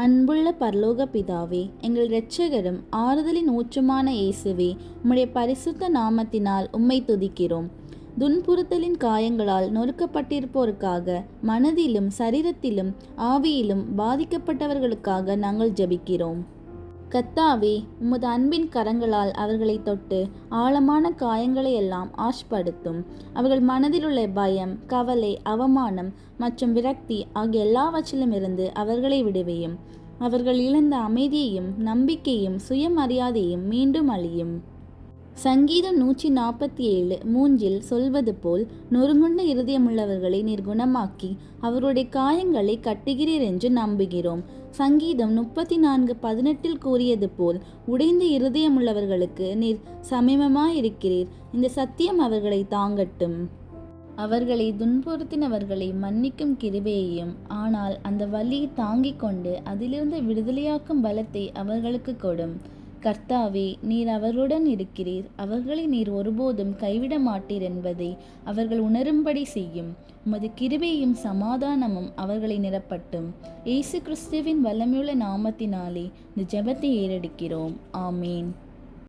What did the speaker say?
அன்புள்ள பரலோக பிதாவே எங்கள் இரட்சகரும் ஆறுதலின் ஊற்றுமான இயேசுவே உம்முடைய பரிசுத்த நாமத்தினால் உம்மை துதிக்கிறோம். துன்புறுத்தலின் காயங்களால் நொறுக்கப்பட்டிருப்போருக்காக மனதிலும் சரீரத்திலும் ஆவியிலும் பாதிக்கப்பட்டவர்களுக்காக நாங்கள் ஜெபிக்கிறோம். கத்தாவே உமது அன்பின் கரங்களால் அவர்களை தொட்டு ஆழமான காயங்களை எல்லாம் ஆஷ்படுத்தும். அவர்கள் மனதில் உள்ள பயம் கவலை அவமானம் மற்றும் விரக்தி ஆகிய எல்லாவற்றிலும் இருந்து அவர்களை விடுவியும். அவர்கள் இழந்த அமைதியையும் நம்பிக்கையும் சுயமரியாதையும் மீண்டும் அழியும். சங்கீதம் நூற்றி நாற்பத்தி ஏழு மூன்றில் சொல்வது போல் நொறுங்குண்ட இருதயமுள்ளவர்களை நிர்குணமாக்கி அவருடைய காயங்களை கட்டுகிறீர் என்று நம்புகிறோம். சங்கீதம் முப்பத்தி நான்கு பதினெட்டில் கூறியது போல் உடைந்த இருதயமுள்ளவர்களுக்கு நீர் சமீபமாயிருக்கிறீர். இந்த சத்தியம் அவர்களை தாங்கட்டும். அவர்களை துன்புறுத்தினவர்களை மன்னிக்கும் கிருபையையும் ஆனால் அந்த வலியை தாங்கிக் கொண்டு அதிலிருந்து விடுதலையாக்கும் பலத்தை அவர்களுக்கு கொடும். கர்த்தாவே நீர் அவர்களுடன் இருக்கிறீர். அவர்களை நீர் ஒருபோதும் கைவிட மாட்டீர் என்பதை அவர்கள் உணரும்படி செய்யும். உமது கிருபையும் சமாதானமும் அவர்களை நிரப்பட்டும். இயேசு கிறிஸ்துவின் வல்லமையுள்ள நாமத்தினாலே இந்த ஜெபத்தை ஏறெடுக்கிறோம். ஆமீன்.